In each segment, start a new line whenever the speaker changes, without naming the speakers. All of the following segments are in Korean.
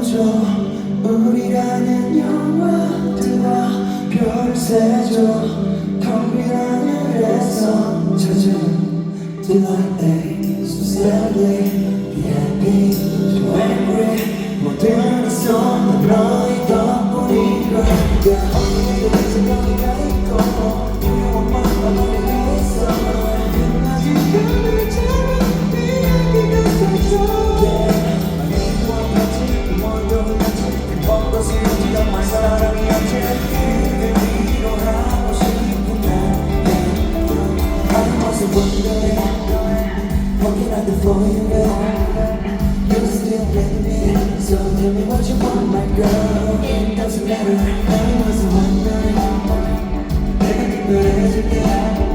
멈춰 우리라는 영화들과 별을 세줘 텅빈 하늘에서 찾은 Delight day, so sadly Be happy, so angry 모든 것은 다 너희 덕분이라 yeah. Walking on the floor, you. know You're still with me So tell me what you want, my girl It doesn't matter, I was wondering Everything that I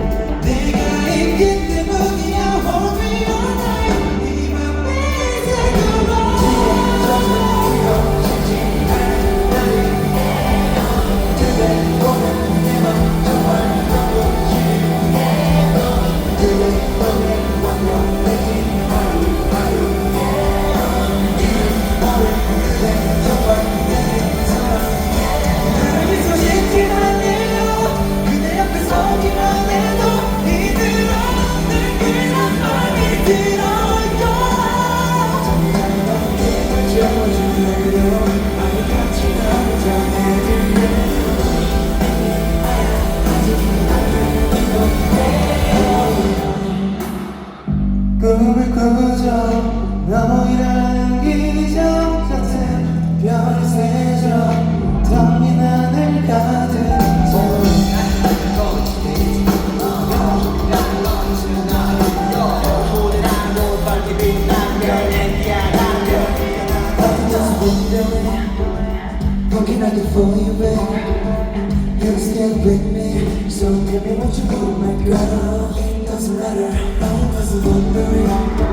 Can I get fully red? You're still with me. So give me what you want, my girl. It doesn't matter, I'm just wondering.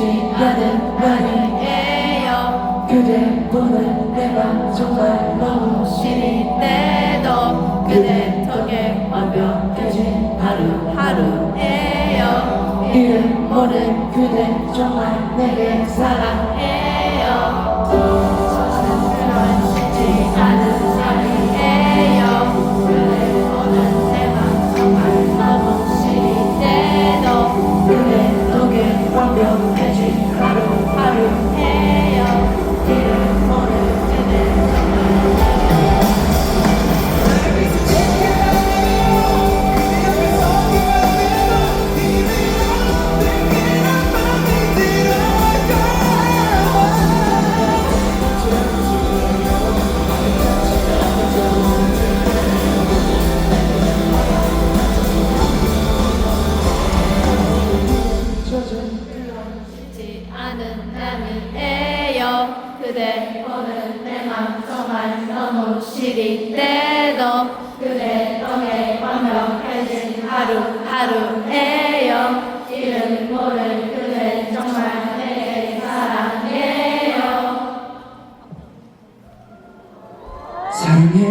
쉽지 않은 날이에요. 그대 보는 내가 정말 너무
시릴 때도 그대 덕에 완벽해진 하루하루예요.
이름 모를 그대 정말 내게
사랑해요. 사랑은 쉽지 않은 현실인데도 그대 덕에 완벽해진 하루하루예요. 이름 모를 그대 정말 사랑해요.
사랑해요